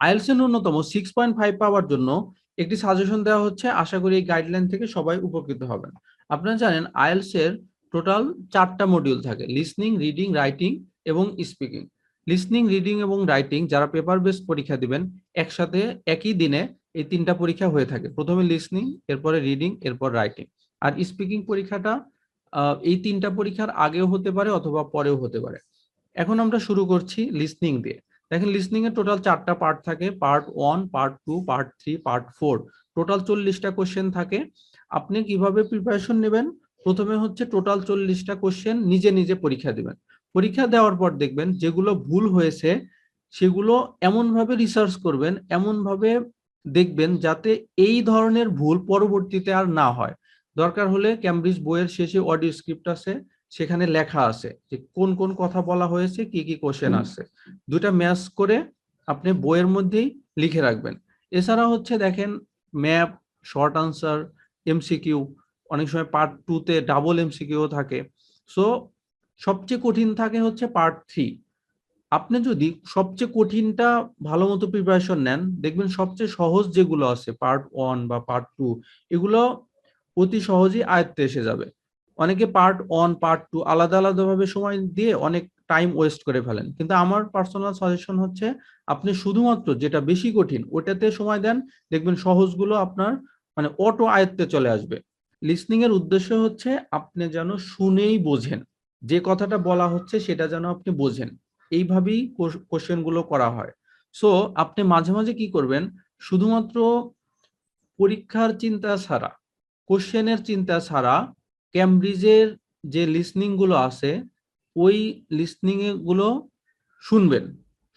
আইএলসের ন্যূনতম six point five পাওয়ার জন্য একটি সাজেশন দেওয়া হচ্ছে। আশা করি এই গাইডলাইন থেকে সবাই উপকৃত হবেন। আপনারা জানেন আইএলস এর টোটাল চারটা মডিউল থাকে। লিসনিং রিডিং রাইটিং এবং স্পিকিং লিসনিং রিডিং এবং রাইটিং যারা পেপার বেসড পরীক্ষা দিবেন, একসাথে একই দিনে এই তিনটা পরীক্ষা হয়ে থাকে। প্রথমে লিসনিং এরপরে রিডিং এরপর রাইটিং আর স্পিকিং পরীক্ষাটা এই তিনটা পরীক্ষার আগেও হতে পারে অথবা পরেও হতে পারে। এখন আমরা শুরু করছি লিসনিং দিয়ে। দেখেন লিসনিং এর টোটাল চারটা পার্ট থাকে part one part two part three part four total চল্লিশটা কোশ্চেন থাকে। আপনি কীভাবে প্রিপারেশন নেবেন? প্রথমে হচ্ছে টোটাল চল্লিশটা কোশ্চেন নিজে নিজে পরীক্ষা দিবেন। পরীক্ষা দেওয়ার পর দেখবেন যেগুলো ভুল হয়েছে, সেগুলো এমনভাবে রিসার্চ করবেন, এমনভাবে দেখবেন যাতে এই ধরনের ভুল পরবর্তীতে আর না হয়। দরকার হলে ক্যামব্রিজ বইয়ের শেষে অডিও স্ক্রিপ্ট আছে। সেখানে লেখা আছে যে কোন কোন কথা বলা হয়েছে কি কি কোশ্চেন আছে দুটা ম্যাচ করে আপনি বইয়ের মধ্যেই লিখে রাখবেন। এছাড়া হচ্ছে দেখেন ম্যাপ শর্ট আনসার এমসিকিউ অনেক সময় পার্ট টুতে ডাবল এমসিকিউ থাকে। সো সবচেয়ে কঠিন থাকে হচ্ছে পার্ট থ্রি আপনি যদি সবচেয়ে কঠিনটা ভালো মতো প্রিপারেশন নেন দেখবেন সবচেয়ে সহজ যেগুলো আছে পার্ট ওয়ান বা পার্ট টু এগুলো অতি সহজেই আয়ত্তে এসে যাবে। অনেকে পার্ট ওয়ান পার্ট টু আলাদা আলাদাভাবে সময় দিয়ে অনেক টাইম ওয়েস্ট করে ফেলেন। কিন্তু আমার পার্সোনাল সাজেশন হচ্ছে, আপনি শুধুমাত্র যেটা বেশি কঠিন, ওটাতে সময় দেন, দেখবেন সহজগুলো আপনার মানে অটো আয়ত্তে চলে আসবে। লিসনিং এর উদ্দেশ্য হচ্ছে, আপনি যেন শুনেই বোঝেন। যে কথাটা বলা হচ্ছে, সেটা যেন আপনি বোঝেন। এইভাবেই কোশ্চেনগুলো করা হয়। সো আপনি মাঝে মাঝে কি করবেন, শুধুমাত্র পরীক্ষার চিন্তা ছাড়া কোশ্চেনের চিন্তা ছাড়া ক্যামব্রিজের যে লিসনিংগুলো আছে, ওই লিসনিংগুলো শুনবেন।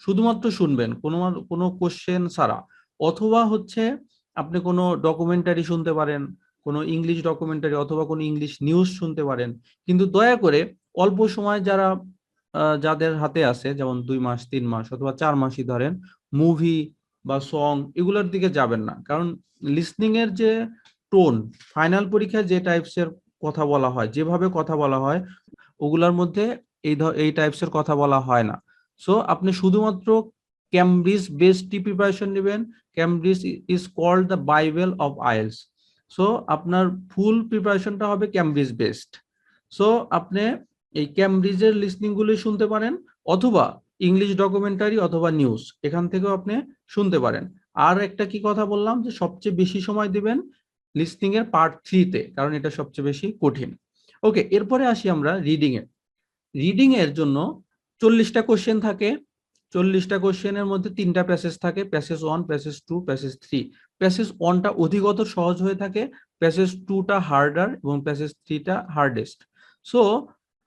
শুধুমাত্র শুনবেন, কোনো কোনো কোশ্চেন ছাড়া। অথবা হচ্ছে আপনি কোনো ডকুমেন্টারি শুনতে পারেন, কোনো ইংলিশ ডকুমেন্টারি অথবা কোনো ইংলিশ নিউজ শুনতে পারেন। কিন্তু দয়া করে অল্প সময় যারা যাদের হাতে আছে, যেমন দুই মাস, তিন মাস অথবা চার মাসই ধরেন মুভি বা সং এগুলোর দিকে যাবেন না। কারণ লিসনিং এর যে টোন ফাইনাল পরীক্ষায় যে টাইপস এর কথা বলা হয়। যেভাবে কথা বলা হয়, ওগুলার মধ্যে এই এই টাইপস এর কথা বলা হয় না। সো আপনি শুধুমাত্র ক্যামব্রিজ বেস্ট প্রিপারেশন নেবেন। Cambridge is called the bible of IELTS so আপনার ফুল প্রিপারেশনটা হবে ক্যামব্রিজ বেস্ট সো আপনি এই ক্যামব্রিজের লিসনিং গুলি শুনতে পারেন, অথবা ইংলিশ ডকুমেন্টারি অথবা নিউজ এখান থেকেও আপনি শুনতে পারেন। আর একটা কি কথা বললাম, যে সবচেয়ে বেশি সময় দিবেন লিসনিং এর পার্ট থ্রিতে কারণ এটা সবচেয়ে বেশি কঠিন। ওকে এরপরে আসি আমরা রিডিং এ। রিডিং এর জন্য চল্লিশটা কোশ্চেন থাকে। চল্লিশটা কোশ্চেনের মধ্যে তিনটা প্যাসেজ থাকে। Passage one passage two passage three passage ওয়ানটা অধিকতর সহজ হয়ে থাকে। প্যাসেজ টুটা হার্ডার এবং প্যাসেজ থ্রিটা হার্ডেস্ট সো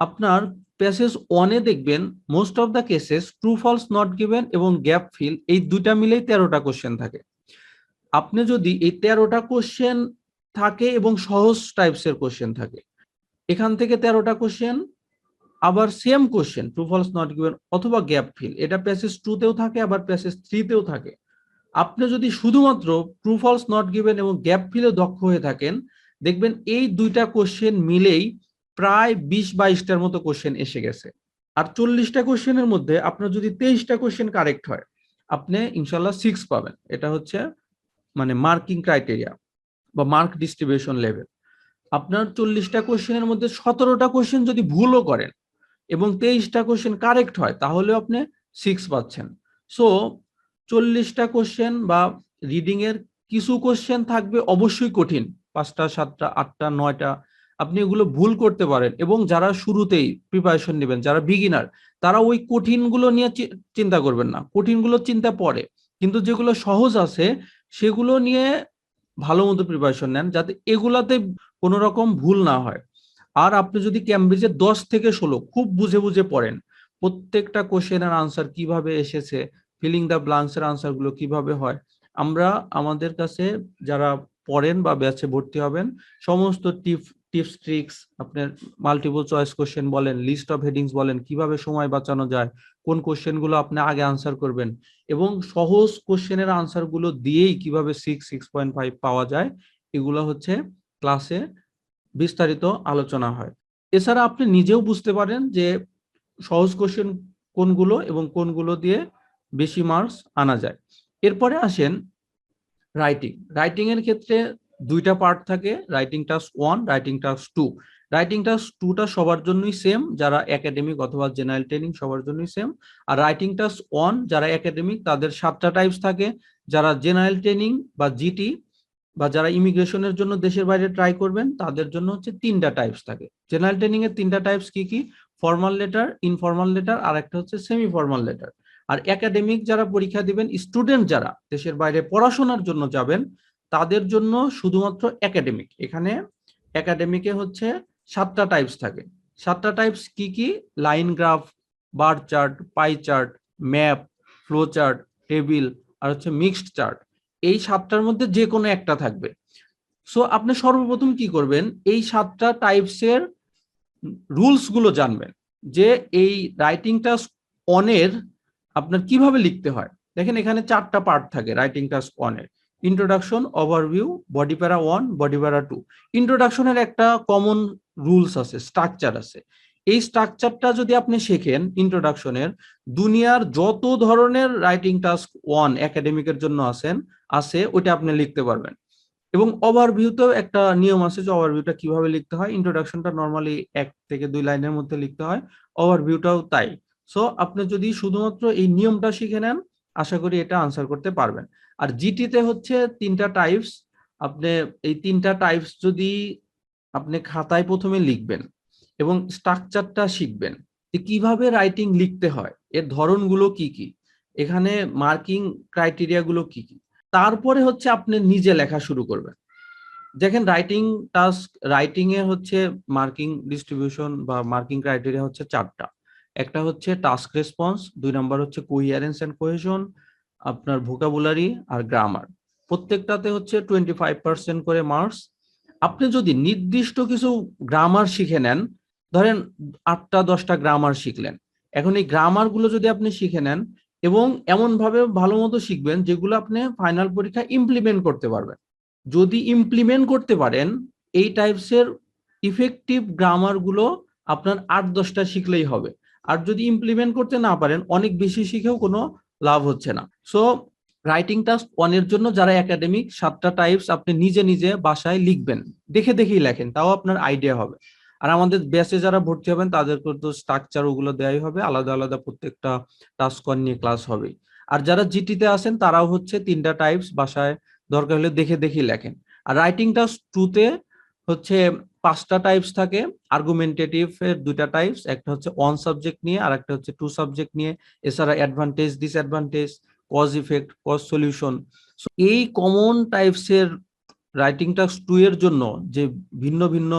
আপনার প্যাসেজ ওয়ানে দেখবেন most of the cases true false not given এবং গ্যাপ ফিল এই দুইটা মিলেই তেরোটা কোশ্চেন থাকে। আপনি যদি এই তেরোটা কোশ্চেন থাকে এবং সহজ টাইপসের কোশ্চেন থাকে, এখান থেকে তেরোটা কোশ্চেন আবার same question true false not given অথবা গ্যাপ ফিল এটা প্যাসেজ টুতেও থাকে, আবার প্যাসেজ থ্রিতেও থাকে। আপনি যদি শুধুমাত্র ট্রু ফলস নট গিভেন এবং গ্যাপ ফিলে দক্ষ হয়ে থাকেন, দেখবেন এই দুইটা কোশ্চেন মিলেই প্রায় বিশ, বাইশটার মতো কোশ্চেন এসে গেছে। আর চল্লিশটা কোশ্চেনের মধ্যে আপনার যদি তেইশটা কোশ্চেন কারেক্ট হয়, আপনি ইনশাল্লাহ সিক্স পাবেন। এটা হচ্ছে মানে মার্কিং ক্রাইটেরিয়া বা মার্ক ডিস্ট্রিবিউশন লেভেল আপনার চল্লিশটা কোশ্চেনের মধ্যে সতেরোটা কোশ্চেন যদি ভুলও করেন এবং তেইশটা কোশ্চেন কারেক্ট হয় তাহলে আপনি সিক্স পাচ্ছেন। সো চল্লিশটা কোশ্চেন বা রিডিং এর কিছু কোশ্চেন থাকবে অবশ্যই কঠিন। পাঁচটা, সাতটা, আটটা, নয়টা, আপনি এগুলো ভুল করতে পারেন এবং যারা শুরুতেই প্রিপারেশন নেবেন, যারা বিগিনার তারা ওই কঠিনগুলো নিয়ে চিন্তা করবেন না। কঠিনগুলো চিন্তা পড়ে কিন্তু যেগুলো সহজ আছে সেগুলো নিয়ে ভালো মতো প্রিপারেশন নেন যাতে এগুলাতে কোনো রকম ভুল না হয়। আর আপনি যদি ক্যামব্রিজে দশ থেকে ষোলো খুব বুঝে বুঝে পড়েন, প্রত্যেকটা কোশ্চেনের আনসার কীভাবে এসেছে ফিলিং দ্য ব্লাঙ্কসের আনসারগুলো কীভাবে হয়, আমরা আমাদের কাছে যারা পড়েন বা ব্যাচে ভর্তি হবেন, সমস্ত টিপ টিপস ট্রিক্স আপনার মাল্টিপল চয়েস কোশ্চেন বলেন লিস্ট অফ হেডিংস বলেন, কীভাবে সময় বাঁচানো যায় কোন কোশ্চেনগুলো আপনি আগে আনসার করবেন এবং সহজ কোশ্চেনের আনসারগুলো দিয়েই কীভাবে সিক্স সিক্স পয়েন্ট ফাইভ পাওয়া যায়, এগুলো হচ্ছে ক্লাসে বিস্তারিত আলোচনা হয়। এছাড়া আপনি নিজেও বুঝতে পারেন যে সহজ কোশ্চেন কোনগুলো এবং কোনগুলো দিয়ে বেশি মার্কস আনা যায়। এরপরে আসেন রাইটিং রাইটিং এর ক্ষেত্রে দুইটা পার্ট থাকে writing task one writing task two writing টুটা সবার জন্যই সেম যারা একাডেমিক অথবা জেনারেল ট্রেনিং সবার জন্যই সেম আর রাইটিং টাস্ক ওয়ান যারা একাডেমিক তাদের সাতটা টাইপস থাকে। যারা জেনারেল ট্রেনিং বা জিটি বা যারা ইমিগ্রেশনের জন্য দেশের বাইরে ট্রাই করবেন, তাদের জন্য হচ্ছে তিনটা টাইপস থাকে। জেনারেল ট্রেনিং এর তিনটা টাইপস কি কি? ফর্মাল লেটার ইনফর্মাল লেটার আর একটা হচ্ছে সেমি ফর্মাল লেটার আর একাডেমিক যারা পরীক্ষা দিবেন স্টুডেন্ট যারা দেশের বাইরে পড়াশোনার জন্য যাবেন, তাদের জন্য শুধুমাত্র একাডেমিক এখানে একাডেমিকে হচ্ছে সাতটা টাইপস থাকে। সাতটা টাইপস কি কি? Line graph bar chart pie chart map flow chart table আর হচ্ছে মিক্সড চার্ট এই সাতটার মধ্যে যে কোনো একটা থাকবে। সো আপনি সর্বপ্রথম কি করবেন? এই সাতটা টাইপসের রুলসগুলো জানবেন। যে এই রাইটিংটা অনের আপনার কীভাবে লিখতে হয়? দেখেন এখানে চারটা পার্ট থাকে writing task অনের introduction overview body para one body para two ইন্ট্রোডাকশনের একটা কমন রুলস আছে স্ট্রাকচার আছে। এই স্ট্রাকচারটা যদি আপনি শেখেন ইন্ট্রোডাকশনের দুনিয়ার যত ধরনের রাইটিং টাস্ক ওয়ান একাডেমিকের জন্য আছেন, আছে, ওইটা আপনি লিখতে পারবেন। এবং ওভারভিউতেও একটা নিয়ম আছে যে ওভারভিউটা কীভাবে লিখতে হয়। ইন্ট্রোডাকশনটা নর্মালি এক থেকে দুই লাইনের মধ্যে লিখতে হয় ওভারভিউটাও তাই। সো আপনি যদি শুধুমাত্র এই নিয়মটা শিখে নেন, আশা করি এটা আনসার করতে পারবেন। আর জিটিতে হচ্ছে তিনটা টাইপস আপনি এই তিনটা টাইপস যদি আপনি খাতায় প্রথমে লিখবেন এবং স্ট্রাকচারটা শিখবেন যে কীভাবে রাইটিং লিখতে হয়, এর ধরনগুলো কি কি, এখানে মার্কিং ক্রাইটেরিয়া গুলো কি কি। তারপরে হচ্ছে আপনি নিজে লেখা শুরু করবেন। দেখেন রাইটিং টাস্ক রাইটিং এ হচ্ছে মার্কিং ডিস্ট্রিবিউশন বা মার্কিং ক্রাইটেরিয়া হচ্ছে চারটা। একটা হচ্ছে টাস্ক রেসপন্স দুই নাম্বার হচ্ছে কোহিয়ারেন্স এন্ড কোহেশন আপনার ভোকাবুলারি আর গ্রামার প্রত্যেকটাতে হচ্ছে টোয়েন্টি ফাইভ পার্সেন্ট করে মার্কস আপনি যদি নির্দিষ্ট কিছু গ্রামার শিখে নেন, ধরেন আটটা, দশটা গ্রামার শিখলেন। এখন এই গ্রামারগুলো যদি আপনি শিখে নেন এবং এমন ভাবে ভালো মতো শিখবেন যেগুলো আপনি ফাইনাল পরীক্ষা ইমপ্লিমেন্ট করতে পারবেন। যদি ইমপ্লিমেন্ট করতে পারেন, এই টাইপসের ইফেক্টিভ গ্রামারগুলো আপনার আট, দশটা শিখলেই হবে। আর যদি ইমপ্লিমেন্ট করতে না পারেন, অনেক বেশি শিখেও কোনো লাভ হচ্ছে না। সো রাইটিং টাস্ক ওয়ানের জন্য যারা একাডেমিক সাতটা টাইপস আপনি নিজে নিজে বাসায় লিখবেন। দেখে দেখেই লেখেন, তাও আপনার আইডিয়া হবে। আর আমাদের ব্যাচে যারা ভর্তি হবেন তাদেরকে তো স্ট্রাকচার ওগুলো দেওয়াই হবে, আলাদা আলাদা প্রত্যেকটা টাস্ক ওয়ান নিয়ে ক্লাস হবে আর যারা জিটিতে আসেন তারাও হচ্ছে তিনটা টাইপস বাসায় দরকার হলে দেখে দেখেই লেখেন। আর রাইটিং টাস্ক টুতে হচ্ছে পাঁচটা টাইপস থাকে আর্গুমেন্টেটিভ এর দুইটা টাইপস একটা হচ্ছে ওয়ান সাবজেক্ট নিয়ে, আর একটা হচ্ছে টু সাবজেক্ট নিয়ে, এছাড়া advantage disadvantage cause effect cause solution এই কমন টাইপস এর রাইটিং টাস্ক টু এর জন্য যে ভিন্ন ভিন্ন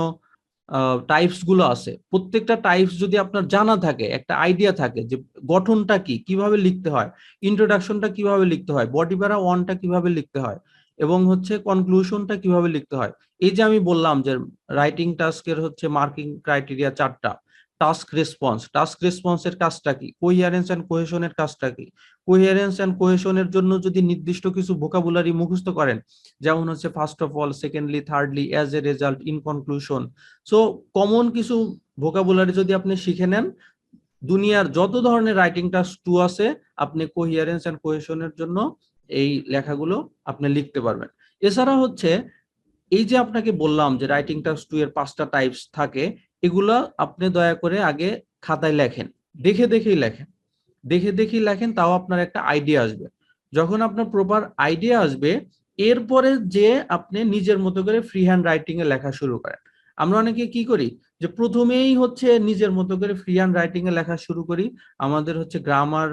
টাইপসগুলো আছে, প্রত্যেকটা টাইপস যদি আপনার জানা থাকে, একটা আইডিয়া থাকে যে গঠনটা কি, কীভাবে লিখতে হয় ইন্ট্রোডাকশনটা কীভাবে লিখতে হয় বডি প্যারা ওয়ানটা কীভাবে লিখতে হয়, এবং হচ্ছে কনক্লুশনটা কীভাবে লিখতে হয় এই যে আমি বললাম যে রাইটিং টাস্কের হচ্ছে মার্কিং ক্রাইটেরিয়া চারটা টাস্ক রেসপন্স টাস্ক রেসপন্সের কাজটা কি? কোহিয়ারেন্স অ্যান্ড কোহেশনের কাজটা কি? কোহিয়ারেন্স অ্যান্ড কোহেশনের জন্য যদি নির্দিষ্ট কিছু ভোকাবুলারি মুখস্থ করেন, যেমন হচ্ছে first of all secondly thirdly as a result in conclusion so common কিছু ভোকাবুলারি যদি আপনি শিখে নেন, দুনিয়ার যত ধরনের রাইটিং টাস্ক টু আছে, আপনি কোহিয়ারেন্স অ্যান্ড কোহেশনের জন্য এই লেখাগুলো আপনি লিখতে পারবেন। এছাড়া হচ্ছে এই যে আপনাকে বললাম যে রাইটিং টাস্ক টু এর পাঁচটা টাইপস থাকে, এগুলো আপনি দয়া করে আগে খাতায় লেখেন। দেখে দেখেই লেখেন। দেখে দেখেই লেখেন, তাও আপনার একটা আইডিয়া আসবে। যখন আপনার প্রপার আইডিয়া আসবে, এরপরে যে আপনি নিজের মতো করে ফ্রি হ্যান্ড রাইটিং এ লেখা শুরু করেন। আমরা অনেকে কি করি? যে প্রথমেই হচ্ছে নিজের মতো করে ফ্রি হ্যান্ড রাইটিং এ লেখা শুরু করি। আমাদের হচ্ছে গ্রামার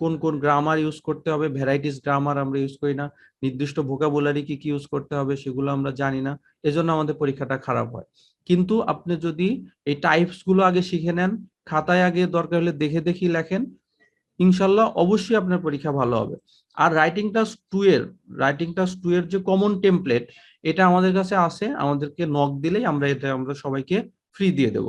কোন কোন গ্রামার ইউজ করতে হবে ভ্যারাইটিস গ্রামার আমরা ইউজ করি না, নির্দিষ্ট ভোকাবুলারি কি কি ইউজ করতে হবে সেগুলো আমরা জানি না, এজন্য আমাদের পরীক্ষাটা খারাপ হয়। কিন্তু আপনি যদি এই টাইপসগুলো আগে শিখে নেন, খাতায় আগে দরকার হলে দেখে দেখি লেখেন, ইনশাল্লাহ অবশ্যই আপনার পরীক্ষা ভালো হবে। আর রাইটিং টাস্ক টু এর রাইটিং টাস্ক টু এর যে কমন টেমপ্লেট এটা আমাদের কাছে আছে আমাদেরকে নক দিলেই আমরা এটা আমরা সবাইকে ফ্রি দিয়ে দেব।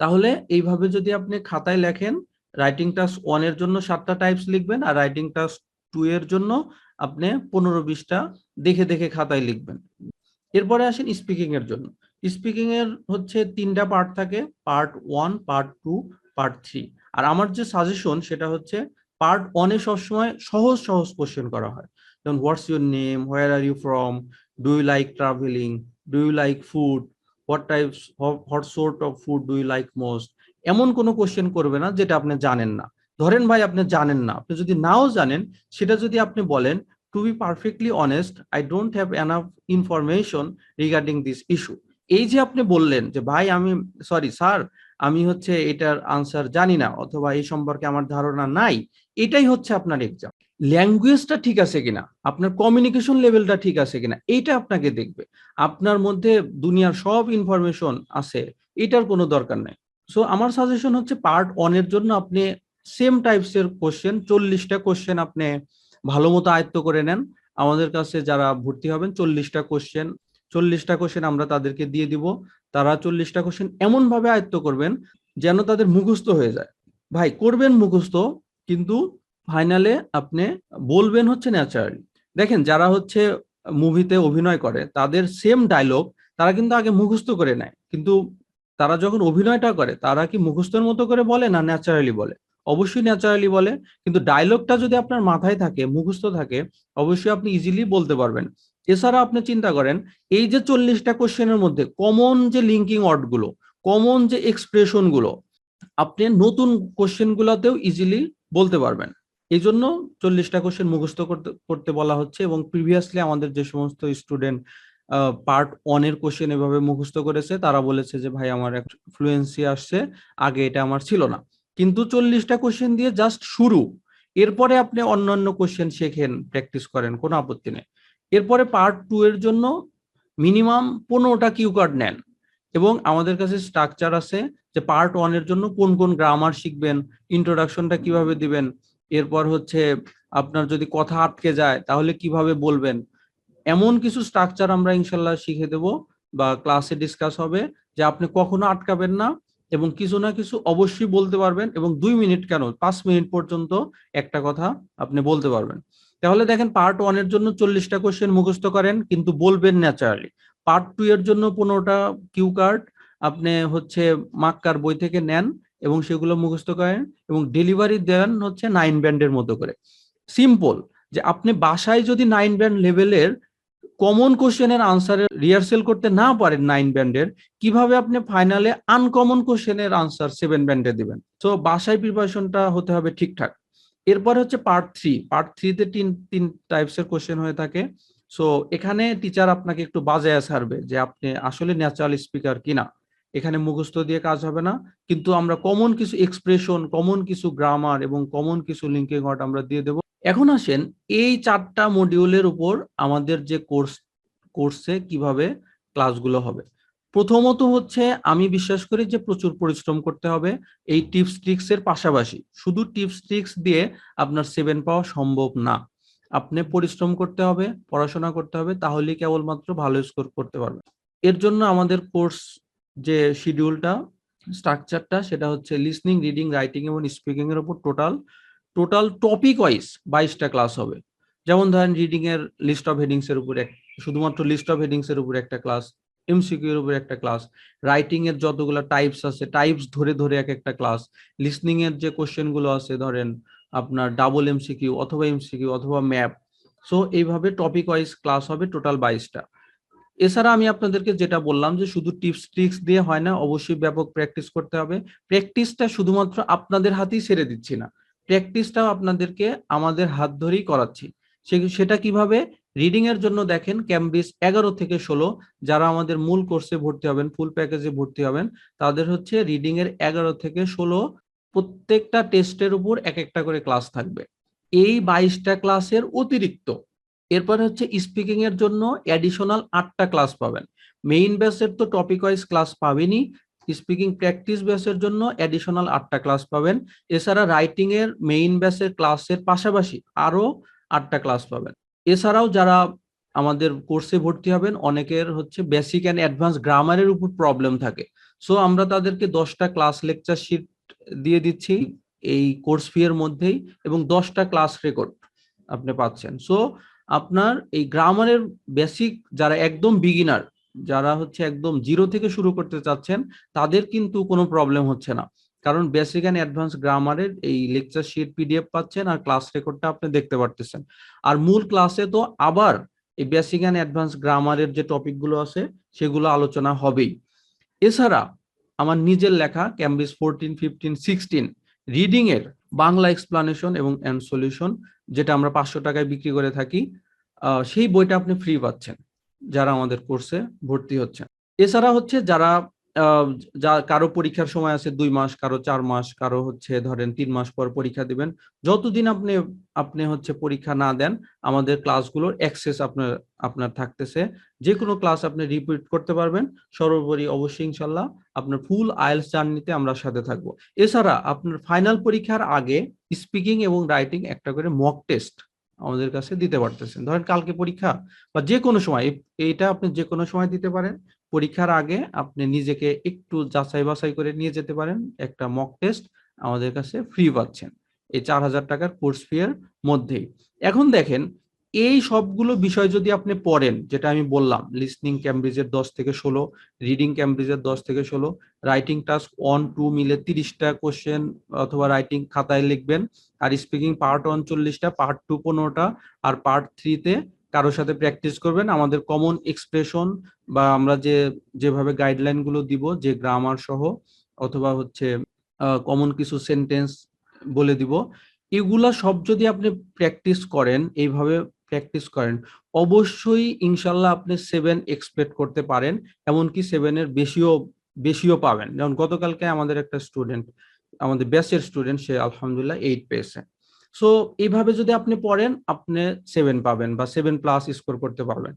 তাহলে এইভাবে যদি আপনি খাতায় লেখেন রাইটিং টাস্ক ওয়ানের জন্য সাতটা টাইপস লিখবেন আর রাইটিং টাস্ক টু এর জন্য আপনি পনেরো বিশটা দেখে দেখে খাতায় লিখবেন। এরপরে আসেন স্পিকিং এর জন্য। স্পিকিং এর হচ্ছে তিনটা পার্ট থাকে part one part two part three আর আমার যে সাজেশন সেটা হচ্ছে পার্ট ওয়ানে সবসময় সহজ সহজ কোশ্চেন করা হয়। যেমন what's your name where are you from do you like travelling do you like food what types what sort of food do you like most এমন কোনো কোশ্চেন করবে না যেটা আপনি জানেন না। ধরেন ভাই, আপনি জানেন না। আপনি যদি নাও জানেন, সেটা যদি আপনি বলেন to be perfectly honest I don't have enough information regarding this issue এই যে আপনি বললেন যে, ভাই, আমি সরি স্যার আমি হচ্ছে এটার আনসার জানি না, অথবা এই সম্পর্কে আমার ধারণা নাই। এটাই হচ্ছে আপনার এক্সাম ল্যাঙ্গুয়েজটা ঠিক আছে কিনা? আপনার কমিউনিকেশন লেভেলটা ঠিক আছে কিনা? এইটা আপনাকে দেখবে। আপনার মধ্যে দুনিয়ার সব ইনফরমেশন আছে, এটার কোনো দরকার নাই। সো আমার সাজেশন হচ্ছে পার্ট ওয়ানের জন্য আপনি সেম টাইপস এর কোশ্চেন চল্লিশটা কোশ্চেন আপনি ভালো মতো আয়ত্ত করে নেন। আমাদের কাছে যারা ভর্তি হবেন, চল্লিশটা কোশ্চেন চল্লিশটা কোশ্চেন আমরা তাদেরকে দিয়ে দিব। তারা চল্লিশটা কোশ্চেন এমন ভাবে আয়ত্ত করবেন যেন তাদের মুখস্থ হয়ে যায়। ভাই, করবেন মুখস্থ, কিন্তু ফাইনালে আপনি বলবেন হচ্ছে ন্যাচারালি দেখেন, যারা হচ্ছে মুভিতে অভিনয় করে, তাদের সেম ডায়লগ তারা কিন্তু আগে মুখস্থ করে নেয়। কিন্তু তারা যখন অভিনয়টা করে, তারা কি মুখস্থের মতো করে বলে না ন্যাচারালি বলে? অবশ্যই ন্যাচারালি বলে, কিন্তু ডায়লগটা যদি আপনার মাথায় থাকে, মুখস্থ থাকে, অবশ্যই আপনি ইজিলি বলতে পারবেন। এছাড়া আপনি চিন্তা করেন, এই যে চল্লিশটা কোশ্চেনের মধ্যে কমন যে লিঙ্কিং ওয়ার্ডগুলো কমন যে এক্সপ্রেশনগুলো, আপনি নতুন কোশ্চেন গুলাতেও ইজিলি বলতে পারবেন। এই জন্য চল্লিশটা কোশ্চেন মুখস্থ করতে করতে বলা হচ্ছে এবং প্রিভিয়াসলি আমাদের যে সমস্ত স্টুডেন্ট পার্ট ওয়ানের কোশ্চেন এভাবে মুখস্থ করেছে। তারা বলেছে যে, ভাই, আমার ফ্লুয়েন্সি আসছে, আগে এটা আমার ছিল না। কিন্তু চল্লিশটা কোশ্চেন দিয়ে জাস্ট শুরু। এরপরে আপনি অন্যান্য কোশ্চেন শেখেন প্র্যাকটিস করেন, কোনো আপত্তি নেই। এরপরে পার্ট টু এর জন্য মিনিমাম পনেরোটা কিউ কার্ড নেন। এবং আমাদের কাছে স্ট্রাকচার আছে যে পার্ট ওয়ানের জন্য কোন কোন গ্রামার শিখবেন ইন্ট্রোডাকশনটা কীভাবে দিবেন। এরপর হচ্ছে, আপনার যদি কথা আটকে যায়, তাহলে কীভাবে বলবেন? এমন কিছু স্ট্রাকচার আমরা ইনশাল্লাহ শিখে দেব বা ক্লাসে ডিসকাস হবে যে আপনি কখনো আটকাবেন না এবং কিছু না কিছু অবশ্যই বলতে পারবেন এবং দুই মিনিট কেন? পাঁচ মিনিট পর্যন্ত একটা কথা আপনি বলতে পারবেন। তাহলে দেখেন পার্ট ওয়ানের জন্য চল্লিশটা কোশ্চেন মুখস্থ করেন, কিন্তু বলবেন ন্যাচারালি পার্ট টু এর জন্য পনেরোটা কিউ কার্ড আপনি হচ্ছে মাক্কার বই থেকে নেন এবং সেগুলো মুখস্থ করেন এবং ডেলিভারি দেন হচ্ছে নাইন ব্যান্ডের মতো করে। সিম্পল যে আপনি বাসায় যদি নাইন ব্যান্ড লেভেলের কমন কোশ্চেনের আনসারের রিহার্সেল করতে না পারেন নাইন ব্যান্ডের কীভাবে আপনি ফাইনালে আনকমন কোশ্চেনের আনসার সেভেন ব্যান্ডে দিবেন? তো বাসায় প্রিপারেশনটা হতে হবে ঠিকঠাক। এরপর হচ্ছে পার্ট থ্রি পার্ট থ্রিতে তিন তিন টাইপস এর কোশ্চেন হয়ে থাকে। সো এখানে টিচার আপনাকে একটু বাজায় ছাড়বে যে আপনি আসলে ন্যাচারাল স্পিকার কিনা। এখানে মুখস্থ দিয়ে কাজ হবে না। কিন্তু আমরা কমন কিছু এক্সপ্রেশন কমন কিছু গ্রামার এবং কমন কিছু লিঙ্কিং ওয়ার্ড আমরা দিয়ে দেব। এখন আসেন, এই চারটা মডিউলের উপর আমাদের যে কোর্স কোর্সে কীভাবে ক্লাসগুলো হবে। প্রথমত হচ্ছে আমি বিশ্বাস করি যে প্রচুর পরিশ্রম করতে হবে, এই টিপস ট্রিক্স এর পাশাপাশি। শুধু টিপস ট্রিক্স দিয়ে আপনার সেভেন পাওয়া সম্ভব না। আপনি পরিশ্রম করতে হবে, পড়াশোনা করতে হবে, তাহলেই কেবলমাত্র ভালো স্কোর করতে পারবেন। এর জন্য আমাদের কোর্স যে শিডিউলটা স্ট্রাকচারটা সেটা হচ্ছে লিসনিং রিডিং রাইটিং এবং স্পিকিং এর উপর টোটাল টোটাল টপিক ওয়াইজ বাইশটা ক্লাস হবে। যেমন ধরেন রিডিং এর লিস্ট অফ হেডিংস এর উপর শুধুমাত্র লিস্ট অফ হেডিংস এর উপর একটা ক্লাস এমসিকিউ এর উপর একটা ক্লাস রাইটিং এর যতগুলো টাইপস আছে টাইপস ধরে ধরে এক একটা ক্লাস লিসনিং এর যে কোশ্চেনগুলো আছে ধরেন আপনার ডাবল এমসিকিউ অথবা এমসিকিউ অথবা ম্যাপ সো এইভাবে টপিক ওয়াইজ ক্লাস হবে টোটাল বাইশটা। এছাড়া আমি আপনাদেরকে যেটা বললাম যে শুধু টিপস ট্রিক্স দিয়ে হয় না, অবশ্যই ব্যাপক প্র্যাকটিস করতে হবে। প্র্যাকটিসটা শুধুমাত্র আপনাদের হাতেই ছেড়ে দিচ্ছি না। প্র্যাকটিসটাও আপনাদেরকে আমাদের হাত ধরেই করাচ্ছি। সেটা কীভাবে? রিডিং এর জন্য দেখেন ক্যামব্রিজ এগারো থেকে ষোলো, যারা আমাদের মূল কোর্সে ভর্তি হবেন ফুল প্যাকেজে ভর্তি হবেন, তাদের হচ্ছে রিডিং এর এগারো থেকে ষোলো, প্রত্যেকটা টেস্টের উপর এক একটা করে ক্লাস থাকবে। এই বাইশটা ক্লাসের অতিরিক্ত। এরপর হচ্ছে স্পিকিং এর জন্য অ্যাডিশনাল আটটা ক্লাস পাবেন। মেইন ব্যাসের তো টপিক ওয়াইজ ক্লাস পাবেনই স্পিকিং প্র্যাকটিস ব্যাসের জন্য অ্যাডিশনাল আটটা ক্লাস পাবেন। এছাড়া রাইটিং এর মেইন ব্যাসের ক্লাসের পাশাপাশি আরও আটটা ক্লাস পাবেন। এছাড়াও যারা আমাদের কোর্সে ভর্তি হবেন, অনেকের হচ্ছে বেসিক অ্যান্ড অ্যাডভান্স গ্রামারের উপর প্রবলেম থাকে। সো আমরা তাদেরকে দশটা ক্লাস লেকচার শিট দিয়ে দিচ্ছি এই কোর্স ফি এর মধ্যেই এবং দশটা ক্লাস রেকর্ড আপনি পাচ্ছেন। সো আপনার এই গ্রামারের বেসিক যারা একদম বিগিনার যারা হচ্ছে একদম জিরো থেকে শুরু করতে চাচ্ছেন, তাদের কিন্তু কোনো প্রবলেম হচ্ছে না। কারণ বেসিক অ্যান্ড অ্যাডভান্স গ্রামারের এই লেকচার শিট পিডিএফ পাচ্ছেন আর ক্লাস রেকর্ডটা আপনি দেখতে পারতেছেন। আর মূল ক্লাসে তো আবার এই বেসিক অ্যান্ড অ্যাডভান্স গ্রামারের যে টপিকগুলো আছে, সেগুলো আলোচনা হবেই। এছাড়া আমার নিজের লেখা Cambridge fourteen fifteen sixteen reading এর বাংলা এক্সপ্লানেশন এবং অ্যান্ড সলিউশন যেটা আমরা পাঁচশো টাকায় বিক্রি করে থাকি সেই বইটা আপনি ফ্রি পাচ্ছেন। যারা আমাদের কোর্সে ভর্তি হচ্ছে এছাড়া হচ্ছে যারা যা, কারও পরীক্ষার সময় আছে দুই মাস, কারও চার মাস, কারও হচ্ছে ধরেন তিন মাস পর পরীক্ষা দিবেন। যতদিন আপনি আপনি হচ্ছে পরীক্ষা না দেন, আমাদের ক্লাসগুলোর অ্যাক্সেস আপনার আপনার থাকতেছে। যে কোনো ক্লাস আপনি রিপিট করতে পারবেন। সর্বোপরি অবশ্যই ইনশাল্লাহ আপনার ফুল আইএলস জার্নিতে আমরা সাথে থাকব। এছাড়া আপনার ফাইনাল পরীক্ষার আগে স্পিকিং এবং রাইটিং একটা করে মক টেস্ট আমাদের কাছে দিতে পারতেছেন। ধরেন কালকে পরীক্ষা বা যে কোনো সময় এইটা আপনি যে কোনো সময় দিতে পারেন। পরীক্ষার আগে আপনি নিজেকে একটু যাচাই বাছাই করে নিয়ে যেতে পারেন। একটা মক টেস্ট আমাদের কাছে ফ্রি পাচ্ছেন। এই চার হাজার টাকার কোর্স ফি এর মধ্যেই। এখন দেখেন এই সবগুলো বিষয় যদি আপনি পড়েন, যেটা আমি বললাম লিসনিং ক্যামব্রিজের দশ থেকে ষোলো রিডিং ক্যামব্রিজের দশ থেকে ষোলো রাইটিং টাস্ক ওয়ান টু মিলে তিরিশটা কোশ্চেন অথবা রাইটিং খাতায় লিখবেন, আর স্পিকিং পার্ট ওয়ান চল্লিশটা পার্ট টু পনেরোটা, আর পার্ট থ্রিতে কারোর সাথে প্র্যাকটিস করবেন। আমাদের কমন এক্সপ্রেশন বা আমরা যে, যেভাবে গাইডলাইনগুলো দিব, যে গ্রামার সহ, অথবা হচ্ছে কমন কিছু সেন্টেন্স বলে দিব, এগুলা সব যদি আপনি প্র্যাকটিস করেন, এইভাবে প্র্যাকটিস করেন। অবশ্যই ইনশাল্লাহ আপনি সেভেন এক্সপেক্ট করতে পারেন, এমনকি সেভেনের বেশিও বেশিও পাবেন। যেমন গতকালকে আমাদের একটা স্টুডেন্ট আমাদের ব্যাচের স্টুডেন্ট সে আলহামদুলিল্লাহ এইট পেয়েছে। সো এইভাবে যদি আপনি পড়েন, আপনি সেভেন পাবেন বা সেভেন প্লাস স্কোর করতে পারবেন।